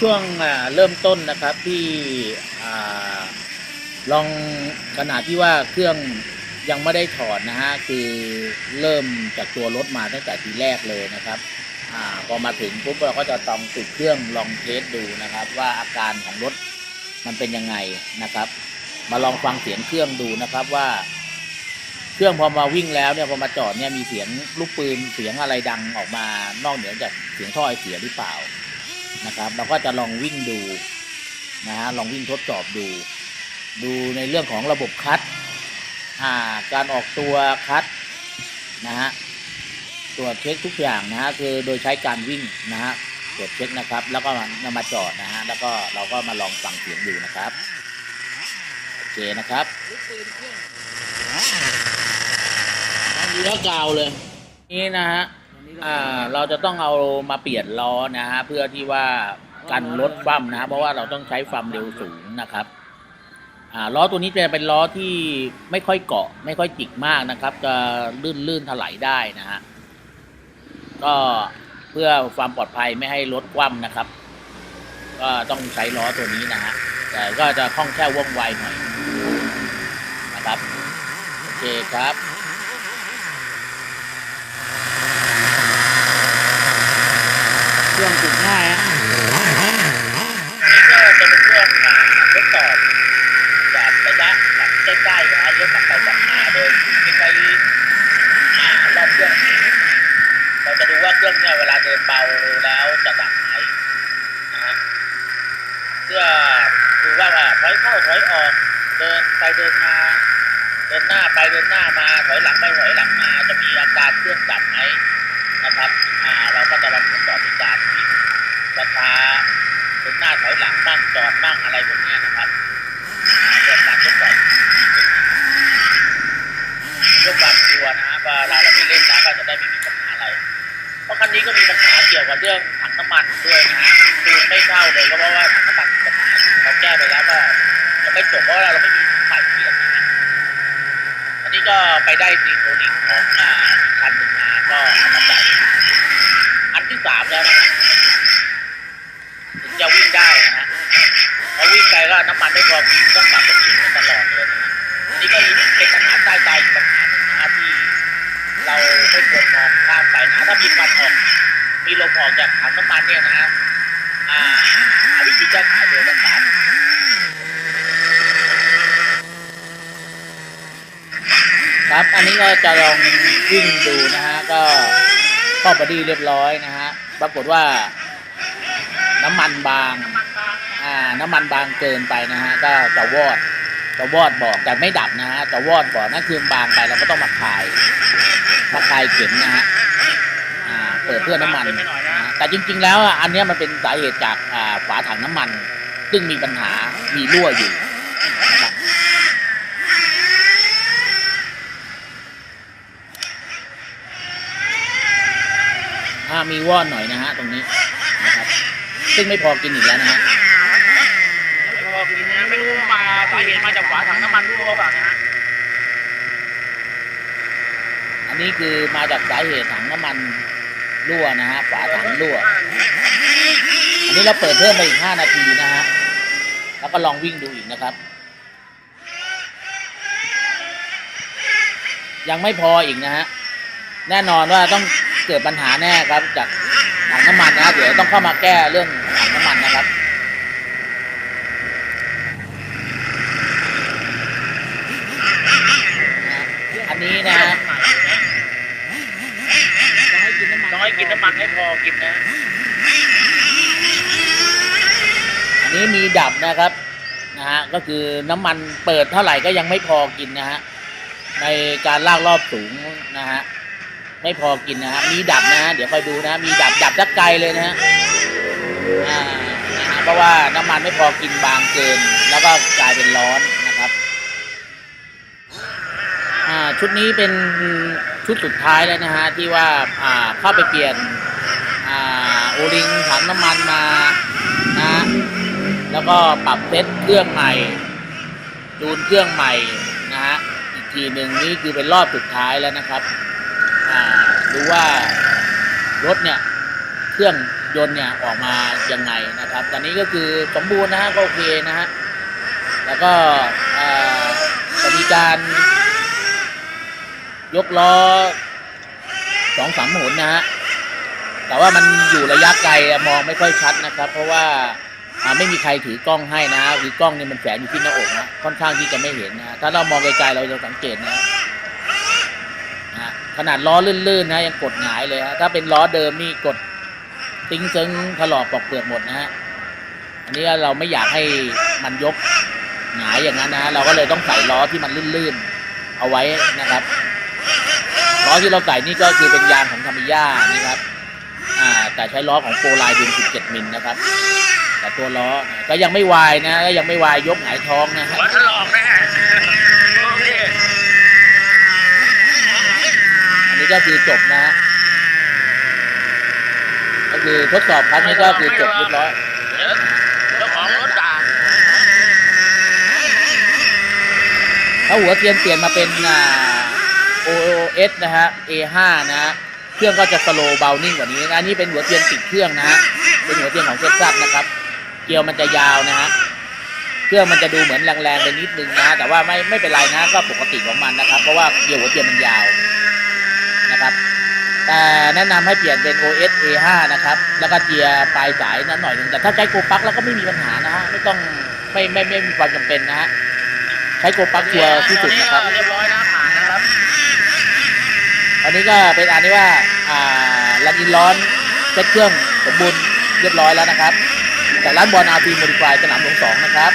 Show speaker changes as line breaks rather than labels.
ช่วงเริ่มต้นนะครับที่ลองขณะที่ว่าเครื่องยังไม่ได้ถอดนะฮะคือเริ่มจากตัวรถมาตั้งแต่ทีแรกเลยนะครับอพอมาถึงปุ๊บเราก็จะต้องติดเครื่องลองเทสดูนะครับ ว่าอาการของรถมันเป็นยังไงนะครับ มาลองฟังเสียงเครื่องดูนะครับว่า เครื่องพอมาวิ่งแล้วเนี่ยพอมาจอดเนี่ยมีเสียงลูกปืนเสียงอะไรดังออกมานอกเหนือจากเสียงท่อไอเสียหรือเปล่า นะครับ เราก็จะลองวิ่งดูนะฮะลองวิ่งทดสอบดู ดูในเรื่องของระบบคัดอ่าการออกตัวคัดนะฮะตรวจเช็คทุกอย่างนะฮะคือโดยใช้การวิ่งนะฮะตรวจเช็คนะครับ แล้วก็นำมาจอดนะฮะแล้วก็เราก็มาลองฟังเสียงดูนะครับโอเคนะครับดีแล้วกาวเลยนี่นะฮะ อ่าเราจะต้องเอามาเปลี่ยนล้อนะฮะเพื่อที่ว่ากันลดฟั่มนะฮะเพราะว่าเราต้องใช้ความเร็วสูงนะครับอ่าล้อตัวนี้จะเป็นล้อที่ไม่ค่อยเกาะ ไม่ค่อยจิกมากนะครับ จะลื่นลื่นถลายได้นะฮะก็เพื่อความปลอดภัยไม่ให้รถคว่ำนะครับ ก็ต้องใช้ล้อตัวนี้นะฮะแต่ก็จะคล่องแคล่วว่องไวหน่อยนะครับโอเคครับ เครื่องติดง่ายฮะนี่ก็จะเป็นเครื่องอ่าทดสอบจากระยะแบบใกล้ๆนะฮะยกกลับไปกลับมาโดยไม่ใช้อ่ารอบเครื่องเราจะดูว่าเครื่องเนี่ยเวลาเดินเบาแล้วจะดับไหมนะเพื่อดูว่าว่าถอยเข้าถอยออกเดินไปเดินมาเดินหน้าไปเดินหน้ามาถอยหลังไปถอยหลังมาจะมีอาการเครื่องดับไหม นะครับอ่าเราก็จะลองทดสอบที่การวิ่งช้าๆเดินหน้าถอยหลังบ้างจอดบ้างอะไรพวกนี้นะครับเรื่องการทดสอบเรื่องความกลัวนะฮะเวลาเราไปเล่นนะก็จะได้ไม่มีปัญหาอะไร เพราะคันนี้ก็มีปัญหาเกี่ยวกับเรื่องถังน้ำมันด้วยนะฮะคือไม่เข้าเลยก็เพราะว่าถังน้ำมันปัญหาเราแก้ไปแล้วก็ยังไม่จบเพราะเราไม่มีใหม่เปลี่ยนนะฮะอันนี้ก็ไปได้ซีโทนิกของอ่าคันหนึ่งมา ก็เอามาใส่อันที่สามแล้วนะฮะถึงจะวิ่งได้นะฮะพอวิ่งไปก็น้ำมันไม่พอกินต้องกลับไปกินกันตลอดเลยนะนี่ก็เป็นปัญหาใต้ใจปัญหาหนึ่งนะที่เราไม่ควรมองข้ามไปนะถ้ามีควันออกมีลมออกจากถังน้ำมันเนี่ยนะอ่าวิธีแก้ไขเลยนะครั ครับ อันนี้ก็จะลองวิ่งดูนะฮะ ก็ข้าบอดี้เรียบร้อยนะฮะ ปรากฏว่า น้ำมันบาง อ่า น้ำมันบางเกินไปนะฮะ ก็จะวอดจะวอดบอกแต่ไม่ดับนะฮะจะวอดบอกนั่นคือบางไปเราก็ต้องมาคาย มาคายเข็มนะฮะ อ่า เปิดเพื่อน้ำมันนะแต่จริง ๆ แล้วอันนี้มันเป็นสาเหตุจากอ่าฝาถังน้ำมัน ซึ่งมีปัญหา มีรั่วอยู่นะครับ อ่ามีว่อนหน่อยนะฮะตรงนี้นะครับ ซึ่งไม่พอกินอีกแล้วนะฮะ
ไม่พอกินนะไม่รู้มาสาเหตุมาจากฝาถังน้ำมันรั่วหรือเปล่านะฮะ
อันนี้คือมาจากสาเหตุถังน้ำมันรั่วนะฮะฝาถังรั่วอันนี้เราเปิดเพิ่มไปอีกห้านาทีนะฮะแล้วก็ลองวิ่งดูอีกนะครับ ยังไม่พออีกนะฮะแน่นอนว่าต้อง เกิดปัญหาแน่ครับจากถังน้ำมันนะเดี๋ยวต้องเข้ามาแก้เรื่องถังน้ำมันนะครับอันนี้นะฮะ
ต้องให้กินน้ำมันต้องให้กินน้ำมันให้พอกินนะ
อันนี้มีดับนะครับนะฮะก็คือน้ำมันเปิดเท่าไหร่ก็ยังไม่พอกินนะฮะในการลากรอบสูงนะฮะ ไม่พอกินนะฮะมีดับนะฮะเดี๋ยวคอยดูนะ มีดับดับจักไกลเลยนะฮะอ่านะฮะเพราะว่าน้ำมันไม่พอกินบางเกิน แล้วก็กลายเป็นร้อนนะครับอ่าชุดนี้เป็นชุดสุดท้ายแล้วนะฮะที่ว่าอ่าเข้าไปเปลี่ยนอ่าโอลิงถังน้ำมันมานะฮะแล้วก็ปรับเซตเครื่องใหม่ดูนเครื่องใหม่นะฮะอีกทีหนึ่งนี่คือเป็นรอบสุดท้ายแล้วนะครับ อ่าดูว่ารถเนี่ยเครื่องยนต์เนี่ยออกมายังไงนะครับ ตอนนี้ก็คือสมบูรณ์นะฮะก็โอเคนะฮะแล้วก็อ่อจะมีการยกล้อสองสามหนนะฮะแต่ว่ามันอยู่ระยะไกลมองไม่ค่อยชัดนะครับ เพราะว่าไม่มีใครถือกล้องให้นะคือกล้องเนี่ยมันแฝงอยู่ที่หน้าอกนะค่อนข้างที่จะไม่เห็นนะถ้าเรามองไกลๆเราจะสังเกตนะ ขนาดล้อลื่นๆนะยังกดหงายเลยฮะถ้าเป็นล้อเดิมนี่กดติ้งเซิงถลอกปอกเปลือกหมดนะฮะอันนี้เราไม่อยากให้มันยกหงายอย่างนั้นนะฮะเราก็เลยต้องใส่ล้อที่มันลื่นๆ เอาไว้นะครับล้อที่เราใส่นี่ก็คือเป็นยางของธรรมิย่านี่ครับอ่าแต่ใช้ล้อของโปรไลด์ดึง17 มิลนะครับ แต่ตัวล้อก็ยังไม่วายนะก็ยังไม่วายยกหงายท้องนะฮะ
หัวถลอกนะฮะโอเค
อันนี้ ก็คือจบนะฮะก็คือทดสอบครั้งนี้ก็คือจบเรียบร้อย
เดี๋ยวเจ้าของรถด่า
ถ้าหัวเทียนเปลี่ยนมาเป็นอ่า OOS นะฮะ A5 นะฮะเครื่องก็จะสโลว์เบานิ่งกว่านี้นะอันนี้เป็นหัวเทียนติดเครื่องนะฮะเป็นหัวเทียนของเซตซับนะครับ เกลียวมันจะยาวนะฮะเครื่องมันจะดูเหมือนแรงๆไปนิดนึงนะ แต่ว่าไม่ไม่เป็นไรนะก็ปกติของมันนะครับ เพราะว่าเกลียวหัวเทียนมันยาว นะครับ แต่แนะนำให้เปลี่ยนเป็น OS A5 นะครับ แล้วก็เจียร์ปลายสายนั้นหน่อยหนึงแต่ถ้าใช้โกปักแล้วก็ไม่มีปัญหานะฮะไม่ต้องไม่ไม่ไม่มีความจำเป็นนะฮะใช้โกปักชัวร์ที่สุดนะครับ
เรียบร้อยนะผ่านนะครับ
อันนี้ก็เป็นอันที่ว่าอ่าลันอินร้อนเซ็ตเครื่องสมบูรณ์เรียบร้อยแล้วนะครับจากร้านบอลอาร์พีโมดิฟายสนามหลวงสองนะครับ